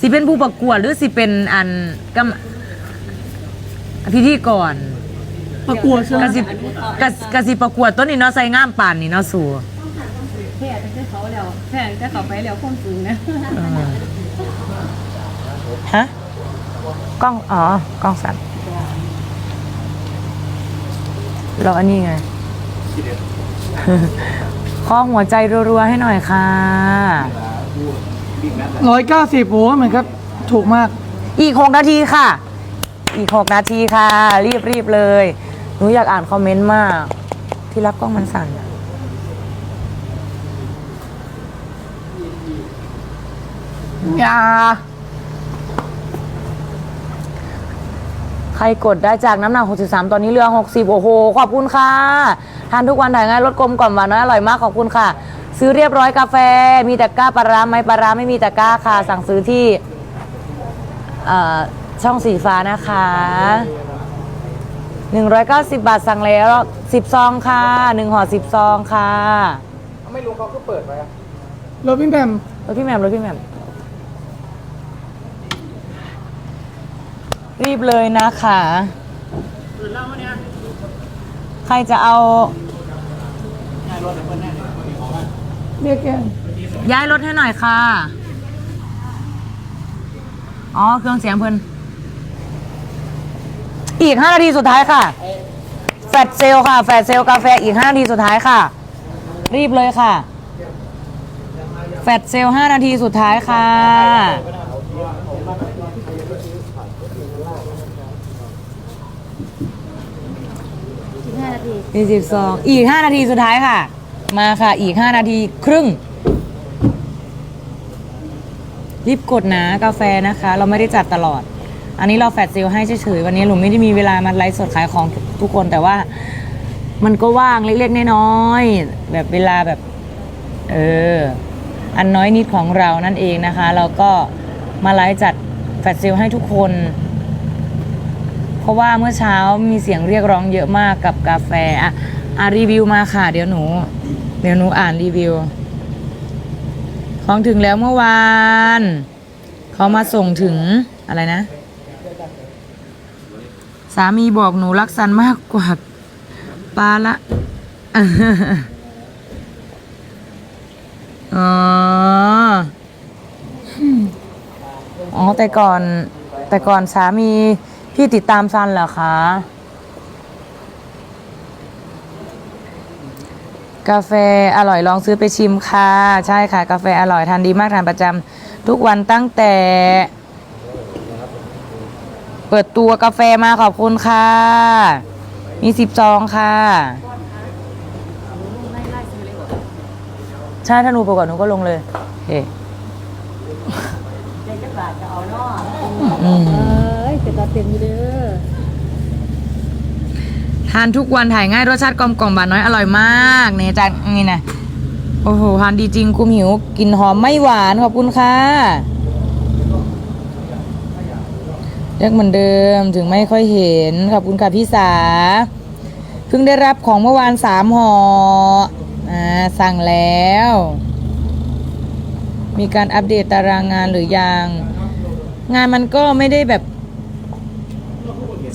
สิเป็นผู้ประกวดหรือสิเป็นอันกำพิธีกรประกวดใช่ไหมกสิกะกะสิประกวดต้นนี้เนาะใส่งามป่านนี่เนาะสู่ แค่จะเขาแล้วแค่จะเขาไปแล้วความสูงนะเออฮะกล้อง อ๋อ กล้องสั่นเราอันนี้ไง ข้อหัวใจรัวๆให้หน่อยค่ะ ร้อยเก้าสิบโอ้เหมือนครับ ถูกมาก อีกหกนาทีค่ะ อีกหกนาทีค่ะ รีบรีบเลย หนูอยากอ่านคอมเมนต์มาก ที่รักกล้องมันสั่นอะอย่าใครกดได้จากน้ำหนัก 63 ตอนนี้เหลือ 60 โอ้โห ขอบคุณค่ะ ทานทุกวันถ่ายง่ายลดกลมกล่อมหวานน้อยอร่อยมากขอบคุณค่ะ ซื้อเรียบร้อยกาแฟ มีตะกร้าปลาร้าไหมปลาร้าไม่มีตะกร้าค่ะ สั่งซื้อที่เอ่อช่องสีฟ้านะคะ 190 บาทสั่งแล้ว10ซองค่ะ1ห่อ10ซองค่ะโรบินแบมรถพี่แหม่มรถพี่แหม่มรีบเลยนะคะใครจะเอาเรียกแกงย้ายรถให้หน่อยค่ะ อ๋อ เครื่องเสียงเพิ่น อีก5นาทีสุดท้ายค่ะ แฟดเซลค่ะ แฟดเซลกาแฟอีก5นาทีสุดท้ายค่ะ รีบเลยค่ะ แฟดเซล5นาทีสุดท้ายค่ะสิบห้านาทีมีสิบสองอีก5นาทีสุดท้ายค่ะ มาค่ะอีก 5 นาทีครึ่ง รีบกดนะกาแฟนะคะ เราไม่ได้จัดตลอด อันนี้เราแฟดเซลให้เฉยๆวันนี้หนูไม่ได้มีเวลามาไลฟ์สดขายของทุกคนแต่ว่า มันก็ว่างเล็กๆน้อยๆแบบเวลาแบบ เออ อันน้อยนิดของเรานั่นเองนะคะ เราก็มาไลฟ์จัดแฟดเซลให้ทุกคน เพราะว่าเมื่อเช้ามีเสียงเรียกร้องเยอะมากกับกาแฟอะอะรีวิวมาค่ะ เดี๋ยวหนู ดี๋ยวหนูอ่านรีวิว ของถึงแล้วเมื่อวาน เขามาส่งถึงอะไรนะ สามีบอกหนูรักสันมากกว่าปลาละอ๋อ อ๋อ แต่ก่อนแต่ก่อนสามีพี่ติดตามซันเหรอคะ กาแฟอร่อยลองซื้อไปชิมค่ะ ใช่ค่ะ กาแฟอร่อยทานดีมากทานประจำทุกวันตั้งแต่ เปิดตัวกาแฟมาขอบคุณค่ะ มีสิบซองค่ะ ใช่ถ้าหนูประกวดหนูก็ลงเลยเฮ้ใจจะบาทจะเอาเนาะอืม เอ้ยเป็นตาเต็มอยู่เด้อ ทานทุกวันถ่ายง่ายรสชาติกลมกล่อมหวานน้อยอร่อยมากเนี่ยจานนี่นะโอ้โหทานดีจริงคุมหิวกลินหอมไม่หวานขอบคุณค่ะเรียกเหมือนเดิมถึงไม่ค่อยเห็นขอบคุณค่ะพี่สาเพิ่งได้รับของเมื่อวานสามห่ออ่าสั่งแล้ว มีการอัปเดตตารางงานหรือยัง งานมันก็ไม่ได้แบบ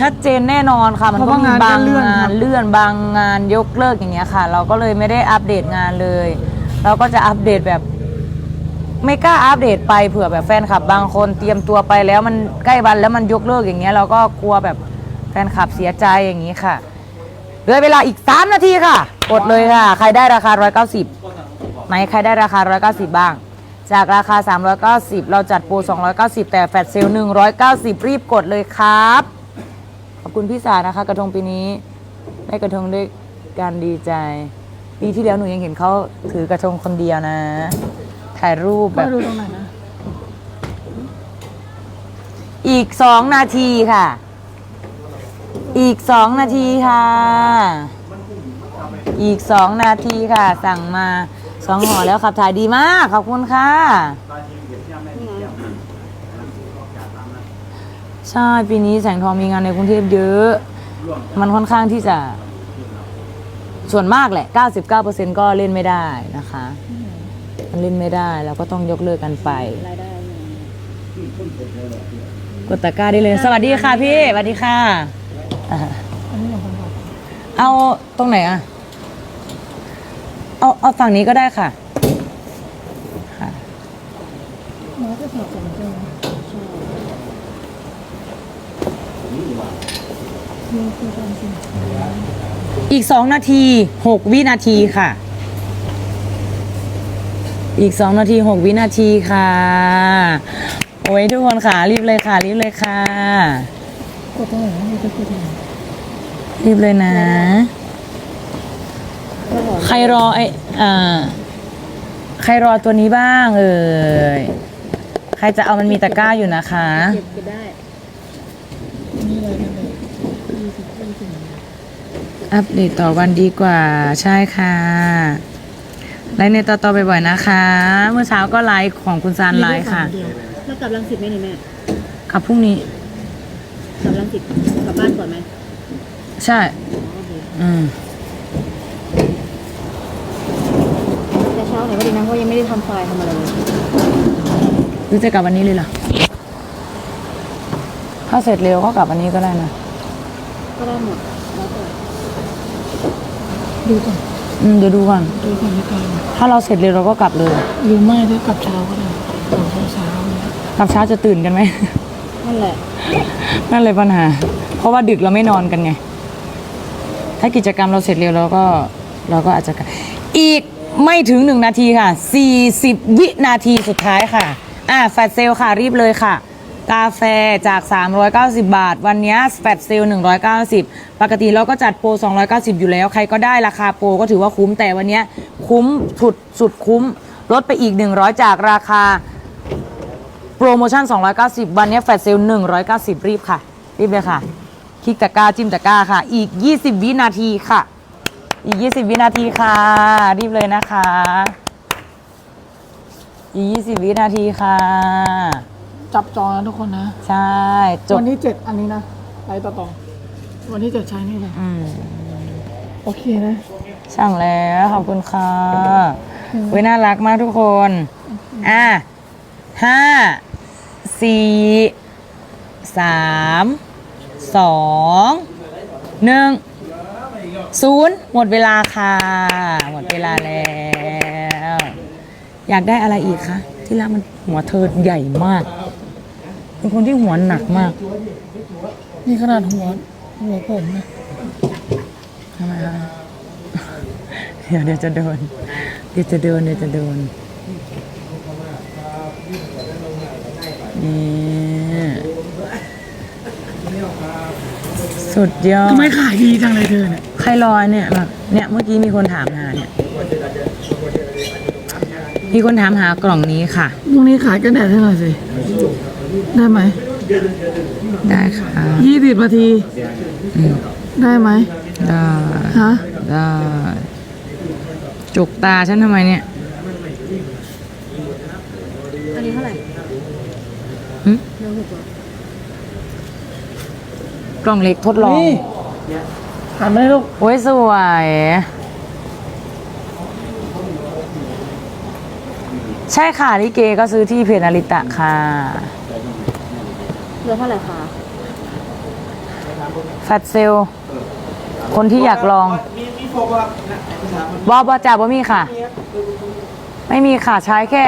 ชัดเจนแน่นอนค่ะ มันเพราะก็ว่ามีงานบางก็เลื่อนงาครันบเลื่อนบางงานยกเลิกอย่างเงี้ยค่ะ เราก็เลยไม่ได้อัปเดตงานเลย เราก็จะอัปเดตแบบ ไม่กล้าอัปเดตไปเผื่อแบบแฟนคลับบางคนเตรียมตัวไปแล้วมันใกล้วันแล้วมันยกเลิกอย่างเงี้ย เราก็กลัวแบบแฟนคลับเสียใจอย่างนี้ค่ะเหลือเวลาอีก 3 นาทีค่ะ กดเลยค่ะ ใครได้ราคา 190ไหนใครได้ราคา 190 บ้าง จากราคา 390 เราจัดโปร290 แต่แฟลชเซลล์190 รีบกดเลยครับข อบคุณพี่สานะคะ กระทงปีนี้ได้กระทงด้วยการดีใจ ปีที่แล้วหนูยังเห็นเขาถือกระทงคนเดียวนะ ถ่ายรูปแบมาบ ดูตรงไหนนะอีกสองนาทีค่ะ อีกสองนาทีค่ะ อีกสองนาทีค่ะ สั่งมาสองห่อแล้วขับถ่ายดีมาก ขอบคุณค่ะ ใช่ปีนี้แสงทองมีงานในกรุงเทพเยอะ มันค่อนข้างที่จะส่วนมากแหละ 99%ก็เล่นไม่ได้นะคะ มันเล่นไม่ได้แล้วก็ต้องยกเลิกกันไป รายได้กดตะกร้าได้เลย สวัสดีค่ะพี่สวัสดีค่ะอ่าอันนี้ของผมครับเอาตรงไหนอะเอาเอาฝั่งนี้ก็ได้ค่ะค่ะมาจะสอบสวนใช่ไหมนี่คื อีกสองนาทีหกวินาทีค่ะ อีกสองนาทีหกวินาทีค่ะ โอ้ยทุกคนค่ะรีบเลยค่ะรีบเลยค่ะกดตรงไหนนี่จะกดตรงไหนรีบเลยนะ ใครรอไออ่าใครรอตัวนี้บ้างเอ่ยใครจะเอามันมีตะกร้าอยู่นะคะเก็บก็ได้ นี่เลยนะเลยยี่สิบยี่สิบ อัปเดตต่อวันดีกว่าใช่ค่ะไลฟ์ในต่อต่อบ่อยๆนะคะ เมื่อเช้าก็ไลฟ์ของคุณซานไลฟ์ค่ะแล้วกลับรังสิตไหมนี่แม่ครับพรุ่งนี้กลับรังสิตกลับบ้านก่อนไหมใช่ อืมแต่เช้าหน่อยก็ดีนะเพราะยังไม่ได้ทำไฟล์ทำอะไรเลยหรือจะกลับวันนี้เลยเหรอถ้าเสร็จเร็วก็กลับวันนี้ก็ได้นะก็ได้หมดแล้วแต่ ดูก่อนอืมเดี๋ยวดูก่อนดูก่อนดีกว่าถ้าเราเสร็จเร็วเราก็กลับเลยหรือไม่ถ้ากลับเช้าก็ได้กลับเช้าเช้าเนี่ยกลับเช้าจะตื่นกันไหม นั่นแหละนั่นเลยปัญหา เพราะว่าดึกเราไม่นอนกันไง ถ้ากิจกรรมเราเสร็จเร็วเราก็เราก็อาจจะกลับอีกไม่ถึงหนึ่งนาทีค่ะ 40 วินาทีสุดท้ายค่ะ อ่าแฟตเซลค่ะรีบเลยค่ะ กาแฟจาก 390 บาท วันนี้แฟตเซล190 ปกติเราก็จัดโปร 290 อยู่แล้ว ใครก็ได้ราคาโปรก็ถือว่าคุ้มแต่วันนี้คุ้มสุดสุดคุ้ม ลดไปอีก 100 จากราคาโปรโมชั่น 290 วันนี้แฟลชเซล190 รีบค่ะ รีบเลยค่ะ คลิกตะกร้าจิ้มตะกร้าค่ะ อีก 20 วินาทีค่ะ อีก 20 วินาทีค่ะ รีบเลยนะคะ อีก 20 วินาทีค่ะ จับจองนะทุกคนนะ ใช่จบวันที่เจ็ดอันนี้นะไลฟ์ต่อต่อวันที่เจ็ดใช้นี่เลยอืมโอเคนะช่างแล้วขอบคุณค่ะเว้ยน่ารักมากทุกคน อะห้าสี่สามสองหนึ่งศูนย์หมดเวลาค่ะ หมดเวลาแล้ว อยากได้อะไรอีกคะ ที่รักมันหัวเธอใหญ่มาก เป็นคนที่หัวหนักมาก นี่ขนาดหัว หัวผมนะทำไมคะเดี๋ยวเดี๋ยวจะโดน เดี๋ยวจะโดนเดี๋ยวจะโดนนี่สุดยอดทำไมขายดีจังเลยเธอเนี่ยใครรอเนี่ยแบบเนี่ยเมื่อกี้มีคนถามหาเนี่ย มีคนถามหากล่องนี้ค่ะพรุ่งนี้ขายกันแดดให้หน่อยสิ ได้ไหม ได้ค่ะยี่สิบนาที ได้ไหม ได้ฮะ ได้จุกตาฉันทำไมเนี่ย อันนี้เท่าไหร่หึเรื่องหกเหรอกล่องเล็กทดลองนี่หันมาให้ลูก โอ้ยสวย ใช่ค่ะลิเกก็ซื้อที่เพจนาริตะค่ะ เหลือเท่าไหร่คะแฟตเซลคนที่อยากลองบอบอจ่าบ่มีค่ะ ไม่มีค่ะใช้แค่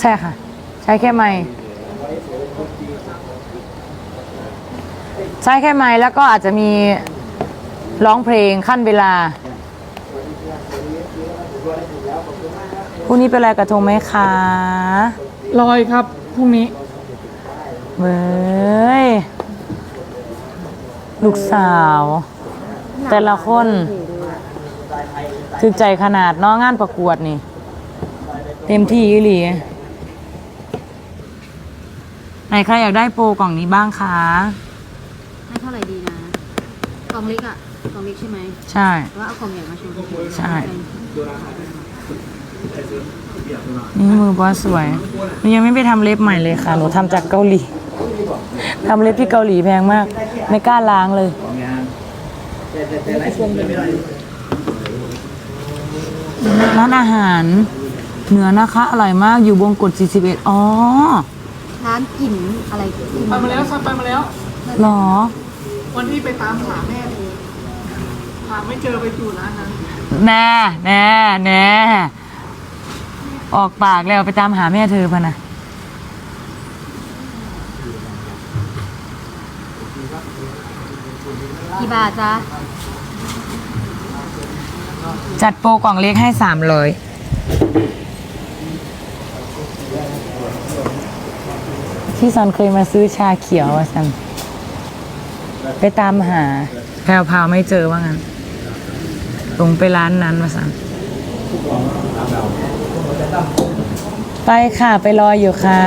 ใช่ค่ะ ใช้แค่ไม้ใช้แค่ไม้แล้วก็อาจจะมีร้องเพลงขั้นเวลาพรุ่งนี้เป็นอะไรกระทงไหมคะลอยครับพรุ่งนี้ เว้ย ลูกสาว แต่ละคนถึกใจขนาดเน้องงานประกวดนี่ เต็มที่อีหลีไหนใครอยากได้โปรกล่องนี้บ้างคะ ให้เท่าไหร่ดีนะ กล่องเล็กอะ กล่องเล็กใช่ไหมใช่หรือว่าเอากล่องใหญ่มาโชว์ใช่ นี่มือบอสสวยหนูยังไม่ไปทำเล็บใหม่เลยค่ะ หนูทำจากเกาหลี ทำเล็บที่เกาหลีแพงมาก ไม่กล้าล้างเลยร้านอาหาร เหนือนะคะอร่อยมากอยู่บงกฎ41 อ๋อานกลิ่นอะไรกลิ่นไปมาแล้วซันไปมาแล้ว หรอ วันที่ไปตามหาแม่เธอหาไม่เจอไปอยู่ร้านนั้น แน่แน่แน่ออกปากแล้วไปตามหาแม่เธอพะนะ กี่บาทจ๊ะจัดโปรกล่องเล็กให้สามเลยที่ซันเคยมาซื้อชาเขียวอะซันไปตามหา แพรวพาวไม่เจอว่างั้นลงไปร้านนั้นมาซันไปค่ะ ไปรออยู่ค่ะ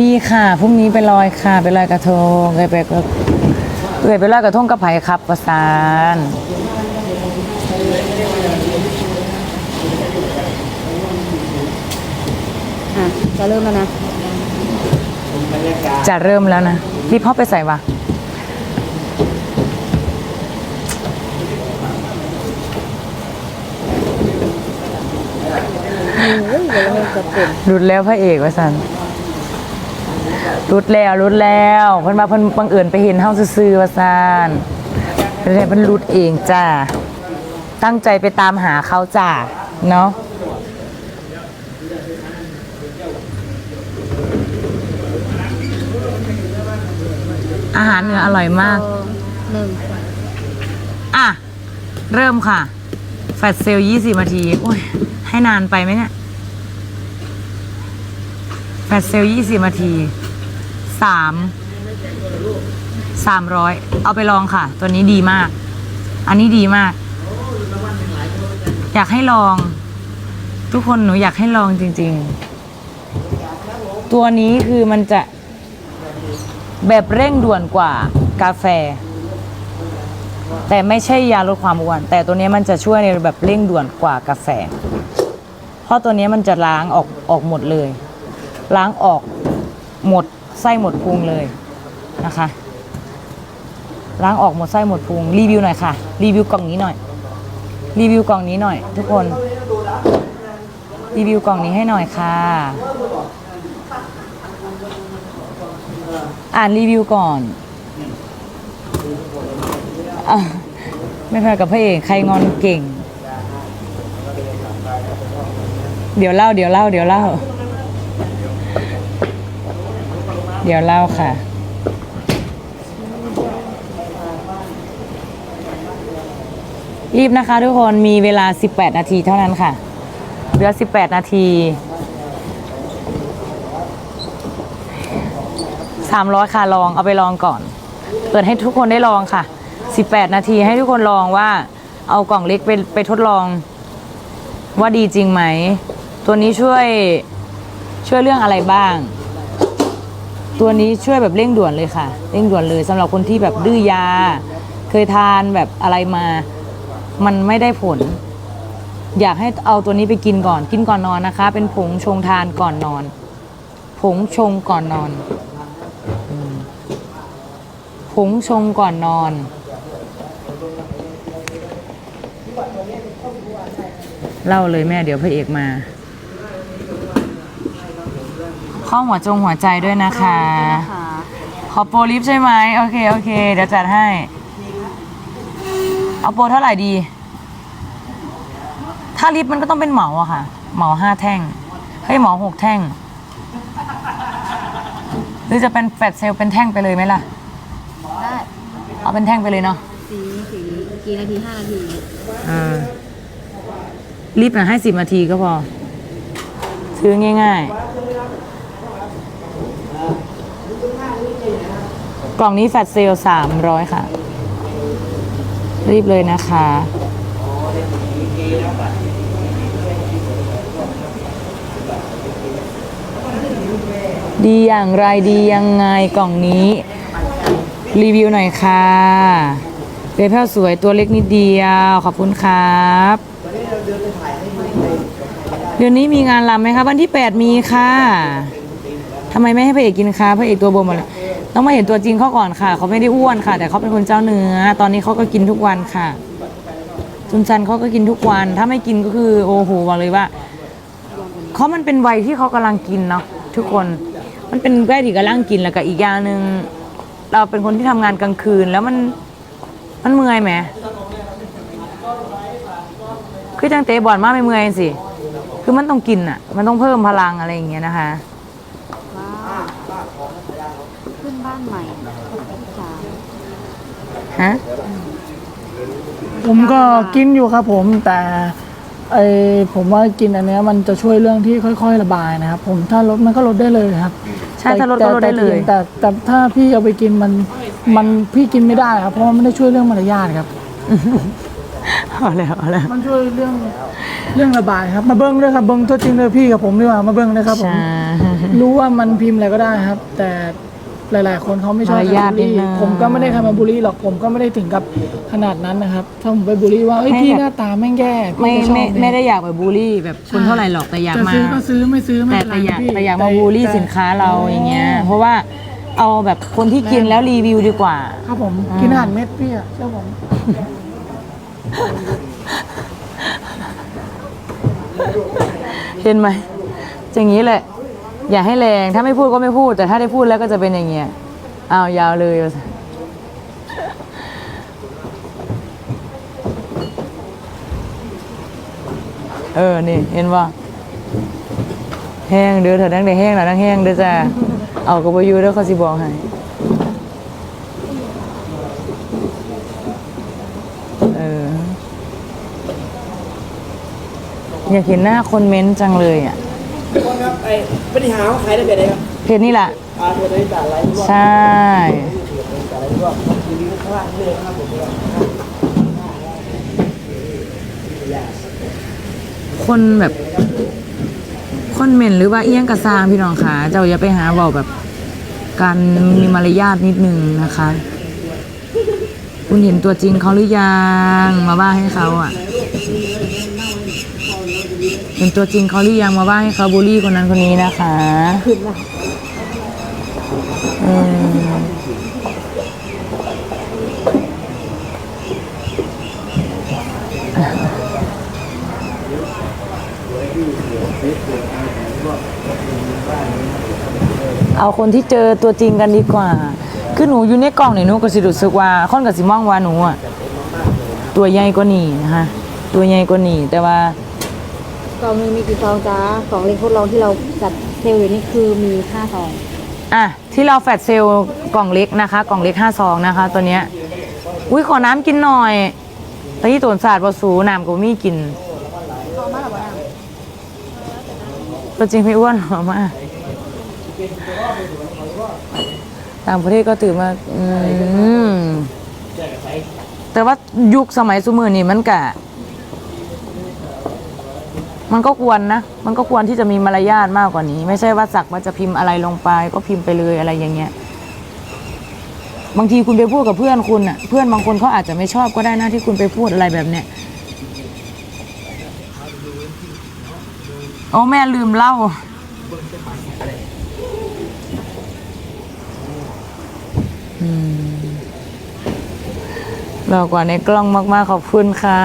มีค่ะพรุ่งนี้ไปลอยค่ะไปลอยกระทงเคยไปก็เคยไปลอยกระทงกับไผ่ครับประสานอะจะเริ่มแล้วนะ จะเริ่มแล้วนะรีบเข้าไปใส่วะ รุดแล้วพระเอกวะสันรุดแล้วรุดแล้วเพิ่นมาเพิ่นบังเอิญไปเห็นเฮาซื่อๆวะสันเป็นไรเพิ่นรุดเองจ้าตั้งใจไปตามหาเขาจ้าเนาะอาหารเหนืออร่อยมากสองหนึ่งอะ เริ่มค่ะ แฟลชเซลยี่สิบนาที โอ้ย ให้นานไปไหมเนี่ยแฟลชเซลยี่สิบนาทีสามสามร้อยเอาไปลองค่ะ ตัวนี้ดีมาก อันนี้ดีมาก อยากให้ลอง ทุกคนหนูอยากให้ลองจริง ๆ ตัวนี้คือมันจะแบบเร่งด่วนกว่ากาแฟ แต่ไม่ใช่ยาลดความอ้วน แต่ตัวนี้มันจะช่วยในแบบเร่งด่วนกว่ากาแฟ เพราะตัวนี้มันจะล้างออกออกหมดเลย ล้างออกหมดไส้หมดพุงเลยนะคะ ล้างออกหมดไส้หมดพุงรีวิวหน่อยค่ะ รีวิวกล่องนี้หน่อย รีวิวกล่องนี้หน่อย ทุกคน รีวิวกล่องนี้ให้หน่อยค่ะ อ่านรีวิวก่อนอไม่แพ้กับพระเอกใครงอนเก่ง เดี๋ยวเล่า เดี๋ยวเล่า เดี๋ยวเล่า เดี๋ยวเล่าค่ะ รีบนะคะทุกคนมีเวลา 18 นาทีเท่านั้นค่ะเหลือ 18 นาที 300 ค่ะลองเอาไปลองก่อน เปิดให้ทุกคนได้ลองค่ะ 18 นาทีให้ทุกคนลองว่าเอากล่องเล็กไปไปทดลอง ว่าดีจริงไหม ตัวนี้ช่วยช่วยเรื่องอะไรบ้าง ตัวนี้ช่วยแบบเร่งด่วนเลยค่ะ เร่งด่วนเลยสำหรับคนที่แบบดื้อยา เคยทานแบบอะไรมา มันไม่ได้ผล อยากให้เอาตัวนี้ไปกินก่อน กินก่อนนอนนะคะ เป็นผงชงทานก่อนนอน ผงชงก่อนนอน ผงชงก่อนนอนเล่าเลยแม่เดี๋ยวพระเอกมา ข้อหัวจงหัวใจด้วยนะคะค่ะขอโปรลิฟต์ใช่ไหมโอเคโอเคเดี๋ยวจัดให้ เอาโปรเท่าไหร่ดี ถ้าลิฟต์มันก็ต้องเป็นเหมาอะค่ะ เหมาห้าแท่งเฮ้ยเหมาหกแท่ง หรือจะเป็นแฟลตเซลล์เป็นแท่งไปเลยไหมล่ะ ได้เอาเป็นแท่งไปเลยเนาะสีสีกี่นาทีห้านาทีอ่ารีบนะให้สิบนาทีก็พอซื้อง่าย ๆ กล่องนี้แฟตเซลสามร้อยค่ะ รีบเลยนะคะ ดีอย่างไรดียังไงกล่องนี้ รีวิวหน่อยค่ะเบลแพ้วสวยตัวเล็กนิดเดียว ขอบคุณครับเดี๋ยวนี้มีงานรำไหมคะวันที่แปดมีค่ะทำไมไม่ให้พระเอกกินคะพระเอกตัวบวมหมดเลย ต้องมาเห็นตัวจริงเขาก่อนค่ะ เขาไม่ได้อ้วนค่ะ แต่เขาเป็นคนเจ้าเนื้อ ตอนนี้เขาก็กินทุกวันค่ะจุนจันเขาก็กินทุกวัน ถ้าไม่กินก็คือโอ้โหบอกเลยว่าเขามันเป็นวัยที่เขากำลังกินเนาะทุกคน มันเป็นวัยที่กำลังกินแล้วก็อีกอย่างหนึ่งเราเป็นคนที่ทำงานกลางคืนแล้วมันมันเมื่อยไหมคือจังเตะบอลมากไม่เมื่อยสิ คือมันต้องกินอะ มันต้องเพิ่มพลังอะไรอย่างเงี้ยนะคะ ว้าวขึ้นบ้านใหม่สาม ฮะผมก็กินอยู่ครับผมแต่ไอผมว่ากินอันเนี้ยมันจะช่วยเรื่องที่ค่อย ๆ ระบายนะครับ ผมถ้าลดมันก็ลดได้เลยครับใช่ถ้าลดก็ลดได้เลยแต่แต่แต่ถ้าพี่เอาไปกินมันมันพี่กินไม่ได้ครับเพราะว่ามันไม่ได้ช่วยเรื่องมารยาทครับเอาแล้วเอาแล้วมันช่วยเรื่องเรื่องระบายครับ มาเบิ้งด้วยครับเบิ้งตัวจริงเลยพี่กับผมดีกว่ามาเบิ้งเลยครับผมใช่รู้ว่ามันพิมพ์อะไรก็ได้ครับ แต่ หลาย ๆ คนเขาไม่ชอบมารยาทบูลลี่นิดนึงผมก็ไม่ได้ทำมาบูลลี่หรอกผมก็ไม่ได้ถึงกับขนาดนั้นนะครับถ้าผมไปบูลลี่ว่าเอ้ยให้พี่แบบ หน้าตาแม่งแย่พี่ไม่ก็ชอบไม่เนี่ย ไม่ได้อยากแบบบูลลี่แบบคนเท่าไหร่หรอกแต่อยากจะมา ซื้อก็ซื้อไม่ซื้อไม่แต่เป็นไรแต่อยากพี่แต่อยากมาบูลลี่สินค้าเราอย่างเงี้ย เพราะว่าเอาแบบคนที่กินแล้วรีวิวดีกว่า ครับผมอืม กินอาหารเม็ดพี่อะเชื่อผมเห็นไหมอย่างนี้แหละ อย่าให้แรงถ้าไม่พูดก็ไม่พูด แต่ถ้าได้พูดแล้วก็จะเป็นอย่างเงี้ยอ้าวยาวเลย เออ นี่ เห็นว่าแห้งเด้อเถอะดังแต่แห้งหน่อยดังแห้งเด้อจ้าเอากระบอยูเด้อเขาสิบอกให้เอออยากเห็นหน้าคนเม้นจังเลยอะ คนครับไอ้บริหารเขาขายได้แบบไหนครับเพจนี่แหละ อ่าเพจในตลาดไลฟ์รวมใช่ ตลาดไลฟ์รวมรีวิวข้างล่างนี่เลยนะครับผมคนแบบคนเมนหรือว่าเอียงกระซางพี่น้องคะเจ้าอย่าไปหาเบาแบบ การมีมารยาทนิดนึงนะคะ คุณเห็นตัวจริงเขาหรือยัง มาว่าให้เขาอะเห็นตัวจริงเขาหรือยังมาว่าให้เขาบูลลี่คนนั้นคนนี้นะคะอืมเอาคนที่เจอตัวจริงกันดีกว่า คือหนูอยู่ในกล่องเนี่ยหนูก็สิรู้สึกว่าค่อนกับสิมองว่าหนูอะตัวใหญ่กว่านี่นะคะตัวใหญ่กว่านี่แต่ว่า กล่องหนึงมีกี่ซองจ้ากล่องเล็กทดลองที่เราจัดเซลล์อยู่นี่คือมีห้าซองอะที่เราแฟดเซลล์กล่องเล็กนะคะ กล่องเล็กห้าซองนะคะ ตัวเนี้ยอุ้ยขอน้ำกินหน่อยตอนที่ตวนศาสตร์บสูน้ำก็มีกินซองมาหรอวะตัวจริงพี่อ้วนหรอมากต่างประเทศก็ตื่นมาอืมแต่ว่ายุคสมัยสมือนี่มันกะ มันก็ควรนะ มันก็ควรที่จะมีมารยาทมากกว่านี้ ไม่ใช่ว่าสักว่าจะพิมพ์อะไรลงไป ก็พิมพ์ไปเลยอะไรอย่างเงี้ย บางทีคุณไปพูดกับเพื่อนคุณอะ เพื่อนบางคนเขาอาจจะไม่ชอบก็ได้นะที่คุณไปพูดอะไรแบบเนี้ย โอ้แม่ลืมเล่าอืมเรากว่าในกล้องมาก ๆ ขอบคุณค่ะ